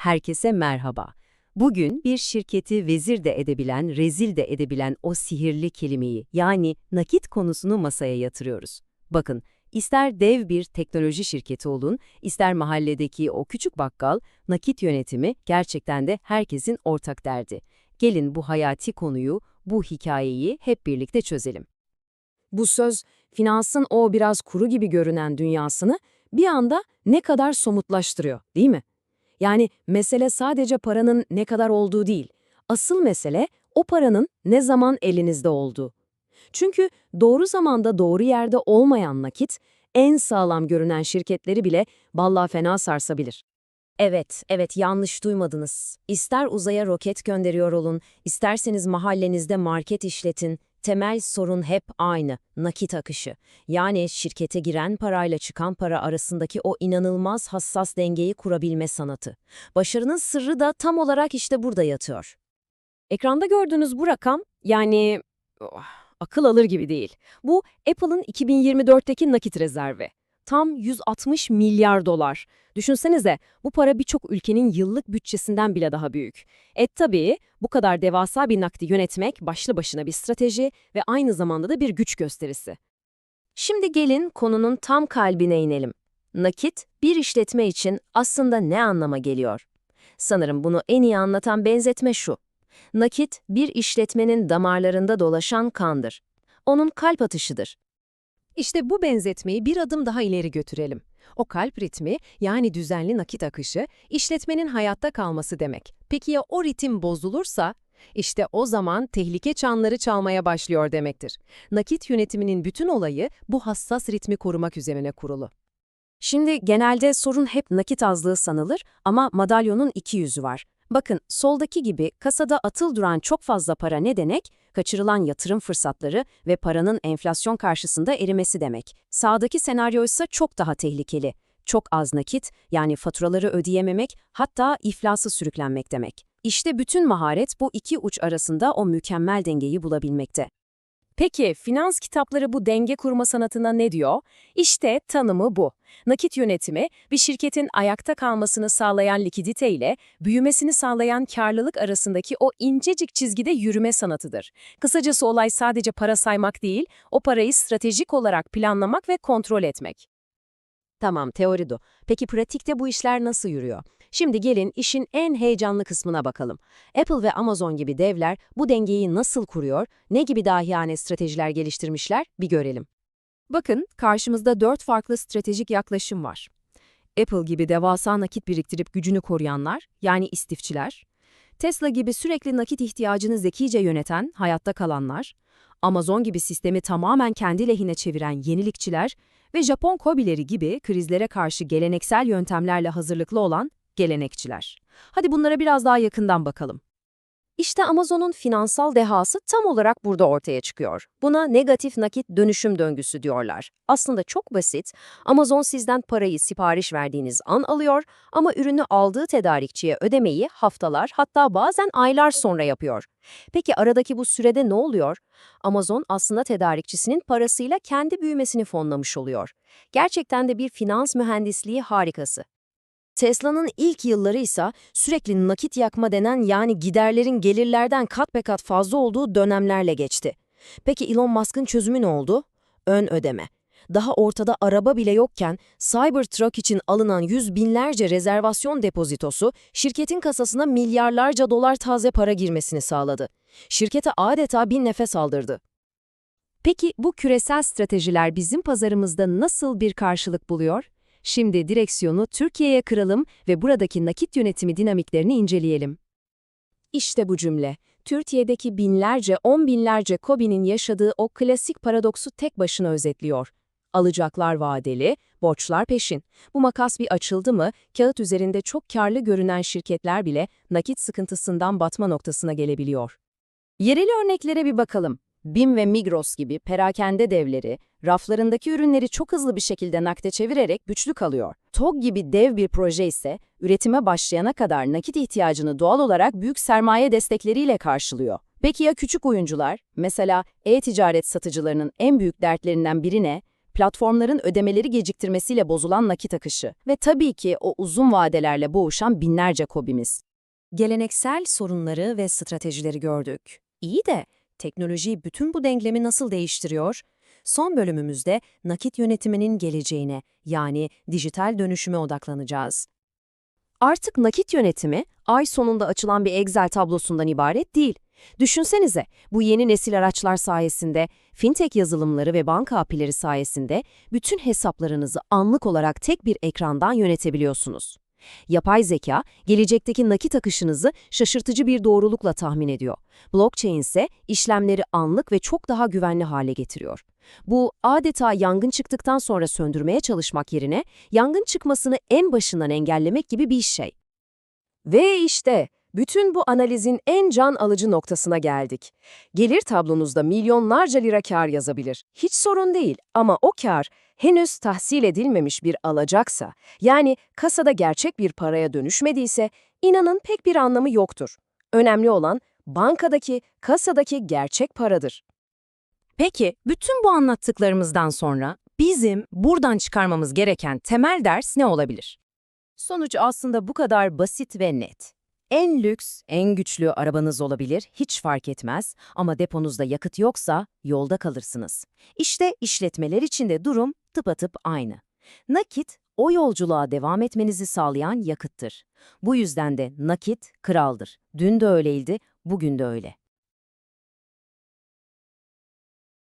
Herkese merhaba. Bugün bir şirketi vezir de edebilen, rezil de edebilen o sihirli kelimeyi yani nakit konusunu masaya yatırıyoruz. Bakın, ister dev bir teknoloji şirketi olun, ister mahalledeki o küçük bakkal, nakit yönetimi gerçekten de herkesin ortak derdi. Gelin bu hayati konuyu, bu hikayeyi hep birlikte çözelim. Bu söz, finansın o biraz kuru gibi görünen dünyasını bir anda ne kadar somutlaştırıyor, değil mi? Yani mesele sadece paranın ne kadar olduğu değil. Asıl mesele o paranın ne zaman elinizde olduğu. Çünkü doğru zamanda doğru yerde olmayan nakit, en sağlam görünen şirketleri bile vallahi fena sarsabilir. Evet, evet yanlış duymadınız. İster uzaya roket gönderiyor olun, isterseniz mahallenizde market işletin, temel sorun hep aynı, nakit akışı. Yani şirkete giren parayla çıkan para arasındaki o inanılmaz hassas dengeyi kurabilme sanatı. Başarının sırrı da tam olarak işte burada yatıyor. Ekranda gördüğünüz bu rakam, yani oh, akıl alır gibi değil. Bu Apple'ın 2024'teki nakit rezervi. Tam 160 milyar dolar. Düşünsenize bu para birçok ülkenin yıllık bütçesinden bile daha büyük. E tabii bu kadar devasa bir nakdi yönetmek başlı başına bir strateji ve aynı zamanda da bir güç gösterisi. Şimdi gelin konunun tam kalbine inelim. Nakit bir işletme için aslında ne anlama geliyor? Sanırım bunu en iyi anlatan benzetme şu. Nakit bir işletmenin damarlarında dolaşan kandır. Onun kalp atışıdır. İşte bu benzetmeyi bir adım daha ileri götürelim. O kalp ritmi, yani düzenli nakit akışı, işletmenin hayatta kalması demek. Peki ya o ritim bozulursa? İşte o zaman tehlike çanları çalmaya başlıyor demektir. Nakit yönetiminin bütün olayı bu hassas ritmi korumak üzerine kurulu. Şimdi genelde sorun hep nakit azlığı sanılır ama madalyonun iki yüzü var. Bakın soldaki gibi kasada atıl duran çok fazla para ne demek? Kaçırılan yatırım fırsatları ve paranın enflasyon karşısında erimesi demek. Sağdaki senaryo ise çok daha tehlikeli. Çok az nakit, yani faturaları ödeyememek, hatta iflası sürüklenmek demek. İşte bütün maharet bu iki uç arasında o mükemmel dengeyi bulabilmekte. Peki finans kitapları bu denge kurma sanatına ne diyor? İşte tanımı bu. Nakit yönetimi bir şirketin ayakta kalmasını sağlayan likidite ile büyümesini sağlayan karlılık arasındaki o incecik çizgide yürüme sanatıdır. Kısacası olay sadece para saymak değil, o parayı stratejik olarak planlamak ve kontrol etmek. Tamam, teori bu. Peki pratikte bu işler nasıl yürüyor? Şimdi gelin işin en heyecanlı kısmına bakalım. Apple ve Amazon gibi devler bu dengeyi nasıl kuruyor, ne gibi dahiyane stratejiler geliştirmişler bir görelim. Bakın, karşımızda dört farklı stratejik yaklaşım var. Apple gibi devasa nakit biriktirip gücünü koruyanlar, yani istifçiler. Tesla gibi sürekli nakit ihtiyacını zekice yöneten, hayatta kalanlar. Amazon gibi sistemi tamamen kendi lehine çeviren yenilikçiler ve Japon kobileri gibi krizlere karşı geleneksel yöntemlerle hazırlıklı olan gelenekçiler. Hadi bunlara biraz daha yakından bakalım. İşte Amazon'un finansal dehası tam olarak burada ortaya çıkıyor. Buna negatif nakit dönüşüm döngüsü diyorlar. Aslında çok basit. Amazon sizden parayı sipariş verdiğiniz an alıyor ama ürünü aldığı tedarikçiye ödemeyi haftalar hatta bazen aylar sonra yapıyor. Peki aradaki bu sürede ne oluyor? Amazon aslında tedarikçisinin parasıyla kendi büyümesini fonlamış oluyor. Gerçekten de bir finans mühendisliği harikası. Tesla'nın ilk yılları ise sürekli nakit yakma denen yani giderlerin gelirlerden kat be kat fazla olduğu dönemlerle geçti. Peki Elon Musk'ın çözümü ne oldu? Ön ödeme. Daha ortada araba bile yokken Cybertruck için alınan yüz binlerce rezervasyon depozitosu şirketin kasasına milyarlarca dolar taze para girmesini sağladı. Şirkete adeta bir nefes aldırdı. Peki bu küresel stratejiler bizim pazarımızda nasıl bir karşılık buluyor? Şimdi direksiyonu Türkiye'ye kıralım ve buradaki nakit yönetimi dinamiklerini inceleyelim. İşte bu cümle. Türkiye'deki binlerce, on binlerce KOBİ'nin yaşadığı o klasik paradoksu tek başına özetliyor. Alacaklar vadeli, borçlar peşin. Bu makas bir açıldı mı, kağıt üzerinde çok karlı görünen şirketler bile nakit sıkıntısından batma noktasına gelebiliyor. Yerel örneklere bir bakalım. BİM ve Migros gibi perakende devleri, raflarındaki ürünleri çok hızlı bir şekilde nakde çevirerek güçlü kalıyor. TOG gibi dev bir proje ise üretime başlayana kadar nakit ihtiyacını doğal olarak büyük sermaye destekleriyle karşılıyor. Peki ya küçük oyuncular? Mesela e-ticaret satıcılarının en büyük dertlerinden biri ne? platformların ödemeleri geciktirmesiyle bozulan nakit akışı ve tabii ki o uzun vadelerle boğuşan binlerce kobimiz. Geleneksel sorunları ve stratejileri gördük. İyi de teknoloji bütün bu denklemi nasıl değiştiriyor? Son bölümümüzde nakit yönetiminin geleceğine yani dijital dönüşüme odaklanacağız. Artık nakit yönetimi ay sonunda açılan bir Excel tablosundan ibaret değil. Düşünsenize, bu yeni nesil araçlar sayesinde, fintech yazılımları ve banka apileri sayesinde bütün hesaplarınızı anlık olarak tek bir ekrandan yönetebiliyorsunuz. Yapay zeka, gelecekteki nakit akışınızı şaşırtıcı bir doğrulukla tahmin ediyor. Blockchain ise işlemleri anlık ve çok daha güvenli hale getiriyor. Bu adeta yangın çıktıktan sonra söndürmeye çalışmak yerine yangın çıkmasını en başından engellemek gibi bir şey. Ve işte bütün bu analizin en can alıcı noktasına geldik. Gelir tablonuzda milyonlarca lira kar yazabilir. Hiç sorun değil ama o kar henüz tahsil edilmemiş bir alacaksa, yani kasada gerçek bir paraya dönüşmediyse inanın pek bir anlamı yoktur. Önemli olan bankadaki, kasadaki gerçek paradır. Peki, bütün bu anlattıklarımızdan sonra bizim buradan çıkarmamız gereken temel ders ne olabilir? Sonuç aslında bu kadar basit ve net. En lüks, en güçlü arabanız olabilir, hiç fark etmez ama deponuzda yakıt yoksa yolda kalırsınız. İşte işletmeler için de durum tıpatıp aynı. Nakit, o yolculuğa devam etmenizi sağlayan yakıttır. Bu yüzden de nakit kraldır. Dün de öyleydi, bugün de öyle.